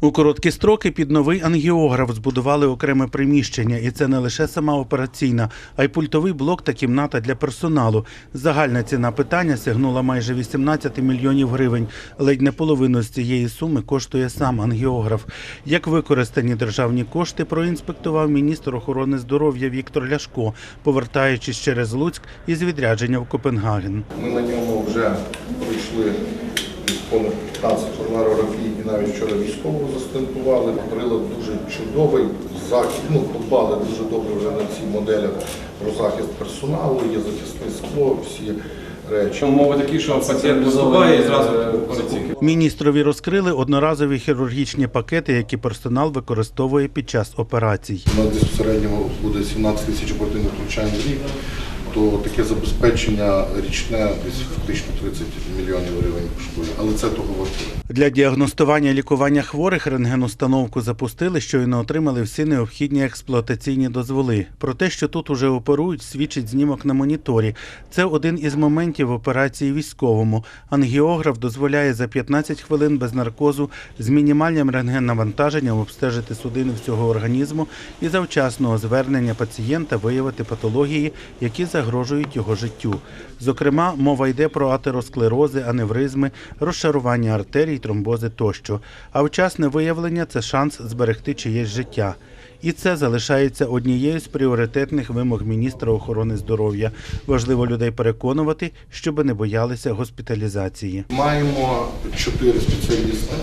У короткі строки під новий ангіограф збудували окреме приміщення, і це не лише сама операційна, а й пультовий блок та кімната для персоналу. Загальна ціна питання сягнула майже 18 мільйонів гривень. Ледь не половину з цієї суми коштує сам ангіограф. Як використані державні кошти, проінспектував міністр охорони здоров'я Віктор Ляшко, повертаючись через Луцьк із відрядження в Копенгаген. Ми на ньому вже пройшли понад 15 коронарографій і навіть вчора військового застентували. Прилад дуже чудовий, захист, ну, подбали дуже добре вже на цих моделях про захист персоналу, є захисне скло, всі речі. Умови такі, що пацієнт виступає і зразу операційки. Міністрові розкрили одноразові хірургічні пакети, які персонал використовує під час операцій. У нас десь в середньому буде 17 тисяч оперативних втручань в рік, то таке забезпечення річне десь фактично 30 мільйонів гривень коштує, але це того вартує. Для діагностування лікування хворих рентгеностановку запустили, щойно отримали всі необхідні експлуатаційні дозволи. Про те, що тут уже оперують, свідчить знімок на моніторі. Це один із моментів операції військовому. Ангіограф дозволяє за 15 хвилин без наркозу з мінімальним рентген-навантаженням обстежити судини всього організму і завчасного звернення пацієнта виявити патології, які загрожують його життю. Зокрема, мова йде про атеросклерози, аневризми, розшарування артерій, тромбози тощо. А вчасне виявлення це шанс зберегти чиєсь життя. І це залишається однією з пріоритетних вимог міністра охорони здоров'я. Важливо людей переконувати, щоби не боялися госпіталізації. Маємо чотири спеціалісти.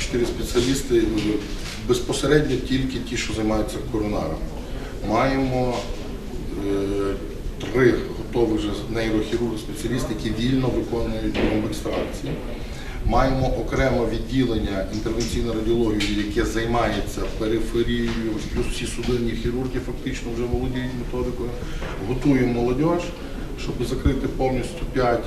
Чотири спеціалісти е, безпосередньо тільки ті, що займаються коронарами. Маємо е, три готові вже нейрохірурги спеціалісти, які вільно виконують екстракції. Маємо окремо відділення інтервенційної радіології, яке займається периферією, плюс всі судинні хірурги фактично вже володіють методикою. Готуємо молодь, щоб закрити повністю 5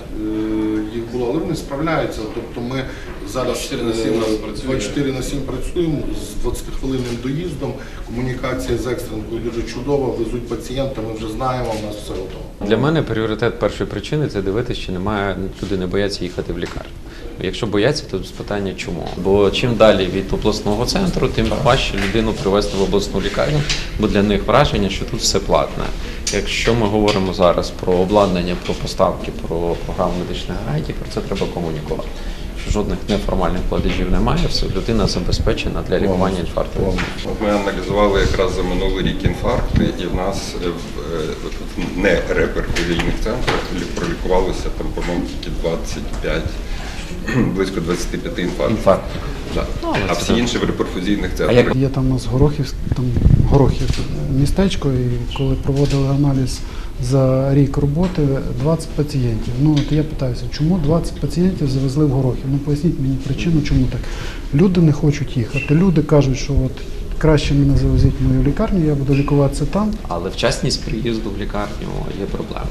їх було, але вони справляються. Тобто ми зараз 24 на 7 у нас е, 24 на 7 працюємо з 20-хвилинним доїздом. Комунікація з екстренкою дуже чудова. Везуть пацієнта. Ми вже знаємо, у нас все готово. Для мене пріоритет першої причини це дивитися, чи немає люди не бояться їхати в лікарню. Якщо бояться, то питання чому? Бо чим далі від обласного центру, тим важче людину привезти в обласну лікарню, бо для них враження, що тут все платне. Якщо ми говоримо зараз про обладнання, про поставки, про програму медичних гарантій, про це треба комунікувати. Що жодних неформальних платежів немає, все людина забезпечена для лікування інфаркту. Ми аналізували якраз за минулий рік інфаркти, і в нас е, в е, центрах лі- пролікувалося там, по-моєму, тільки 25, близько 25 інфарктів. Інфаркт. Да. Ну, А це- всі інші в реперфузійних центрах. Є там у нас Горохів, там Горохів містечко, і коли проводили аналіз за рік роботи 20 пацієнтів. Ну от я питаюся, чому 20 пацієнтів завезли в Горохів? Ну поясніть мені причину, чому так. Люди не хочуть їхати. Люди кажуть, що от краще мене завезіть в мою лікарню, я буду лікуватися там. Але вчасність приїзду в лікарню є проблема.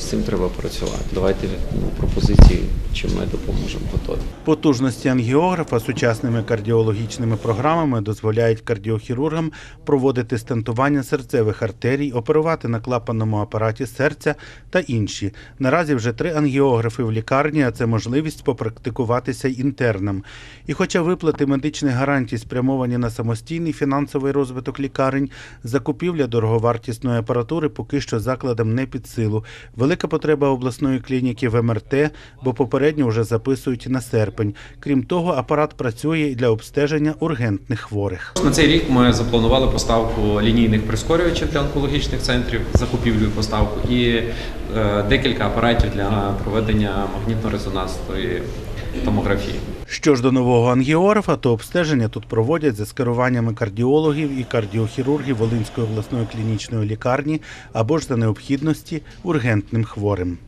З цим треба працювати. Давайте ну, пропозиції, чим ми допоможемо готові. Потужності ангіографа сучасними кардіологічними програмами дозволяють кардіохірургам проводити стентування серцевих артерій, оперувати на клапанному апараті серця та інші. Наразі вже три ангіографи в лікарні, а це можливість попрактикуватися інтернам. І хоча виплати медичних гарантій спрямовані на самостійний фінансовий розвиток лікарень, закупівля дороговартісної апаратури поки що закладам не під силу. Велика потреба обласної клініки в МРТ, бо попередньо вже записують на серпень. Крім того, апарат працює для обстеження ургентних хворих. На цей рік ми запланували поставку лінійних прискорювачів для онкологічних центрів, закупівлю і поставку, і е, декілька апаратів для проведення магнітно-резонансної томографії. Що ж до нового ангіографа, то обстеження тут проводять за скеруваннями кардіологів і кардіохірургів Волинської обласної клінічної лікарні або ж за необхідності ургентним хворим.